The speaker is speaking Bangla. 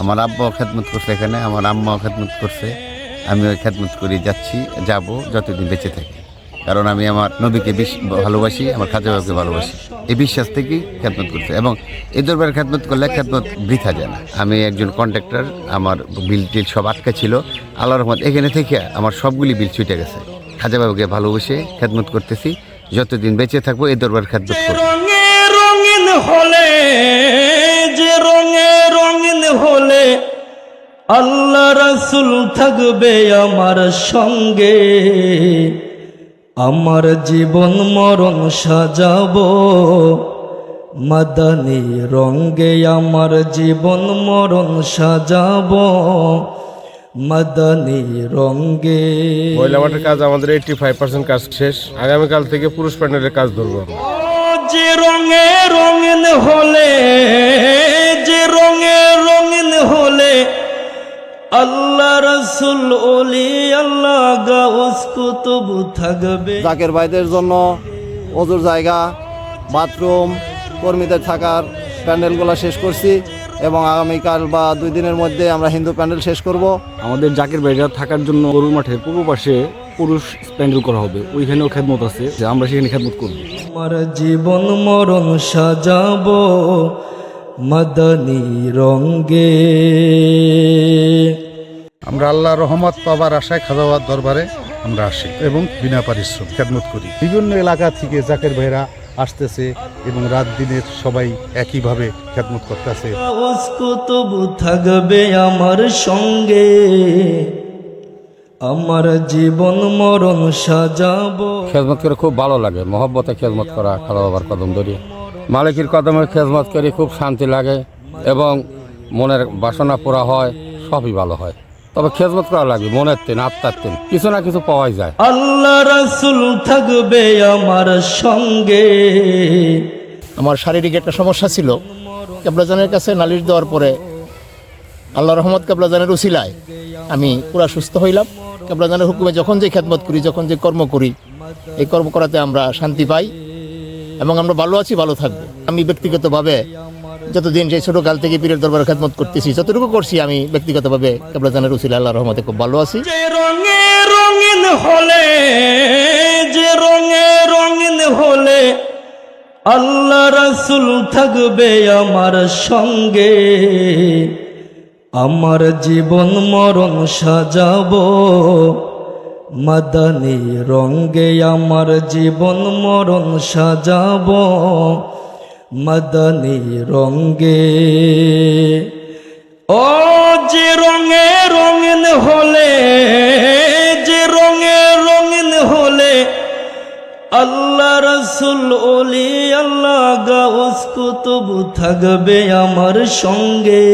আমার আব্বাও খেদমত করছে এখানে, আমার আম্মাও খেদমত করছে। আমিও খেদমত করে যাচ্ছি, যাব যতদিন বেঁচে থাকি। কারণ আমি আমার নবীকে ভালোবাসি, আমার খাজা বাবুকে ভালোবাসি। এই বিশ্বাস থেকেই খেদমত করছে এবং এই দরবারে খেদমত করলে খেদমত বৃথা যায় না। আমি একজন কন্ট্রাক্টর আমার বিল টিল সব আটকা ছিল। আল্লাহ রহমত, এখানে থেকে আমার সবগুলি বিল ছুটে গেছে। খাজা বাবুকে ভালোবেসে খেদমত করতেছি, যতদিন বেঁচে থাকব এই দরবার খেদমত করব। হলে আল্লাহ রাসুল থাকবে আমার সঙ্গে। আমার জীবন মরণ সাজাবো মাদানি রঙ্গে আমার জীবন মরণ সাজাবো মাদানি রঙ্গে মাঠের কাজ আমাদের এইটটি ফাইভ পার্সেন্ট কাজ শেষ। আগামীকাল থেকে পুরুষ প্যান্ডেলের কাজ ধরবো যে রঙে রঙিন হলে আল্লাহ রসুল ওলি আল্লাহ গাউস কুতুব থাকবে। জাকের ভাইদের জন্য অজুর জায়গা বাথরুম কর্মীদের থাকার প্যান্ডেলগুলো শেষ করছি এবং আগামীকাল বা দুই দিনের মধ্যে আমরা হিন্দু প্যান্ডেল শেষ করব। আমাদের জাকের ভাইরা থাকার জন্য গরুর মাঠের পূর্ব পাশে পুরুষ প্যান্ডেল করা হবে। ওইখানেও খেদমত আছে যে আমরা সেখানে খেদমত করব। আমার জীবন মরণ সাজাবো। মদনী রঙ্গে। আমরা আল্লাহ রহমত পাবার আশায় খাজাবাদ দরবারে আমরা আসি এবং বিনা পারিশ্রম খেদমত করি। বিভিন্ন এলাকা থেকে জাকের ভাইরা আসতেছে এবং রাত দিনের সবাই একইভাবে খেদমত করতেছে। কুতুব থাকবে আমার সঙ্গে? আমার জীবন মরণ সাজাবো। খেজমত করে খুব ভালো লাগে। মহব্বতে খেজমত করা খালা বাবার কদম ধরে মালিকের কদমে খেজমত করে খুব শান্তি লাগে এবং মনের বাসনা পুরা হয় সবই ভালো হয়। তবে খেজমত করা লাগে মনের তেন আত্মার তেন কিছু না কিছু পাওয়াই যায়। আল্লাহ রাসুল থাকবে আমার সঙ্গে। আমার শারীরিক একটা সমস্যা ছিল কেবলাজানের কাছে নালিশ দেওয়ার পরে আল্লাহ রহমত কেবলাজানের উসিলায় আমি পুরা সুস্থ হইলাম। কেবলাজানের হুকুমে যখন যে খেদমত করি যখন যে কর্ম করি এই কর্ম করাতে আমরা শান্তি পাই। এবং আমরা ভালো আছি, ভালো থাকব। আমি ব্যক্তিগতভাবে যতদিন সেই ছোটোকাল থেকে পীরের দরবারে খেদমত করতেছি, যতটুকু করছি আমি ব্যক্তিগতভাবে কেবলাজানের উসিলা আল্লাহ রহমতে খুব ভালো আছি। রঙিন হলে, যে রঙে রঙিন হলে আল্লাহ রাসুল থাকবে আমার সঙ্গে। আমার জীবন মরণ সাজাবো। মাদানি রঙ্গে আমার জীবন মরণ সাজাব। মাদানি রঙ্গে ও যে রঙে রঙিন হলে, যে রঙে রঙিন হলে, আল্লাহ রসুল, ওলি, আল্লাহ গাউস কুতুব থাকবে আমার সঙ্গে।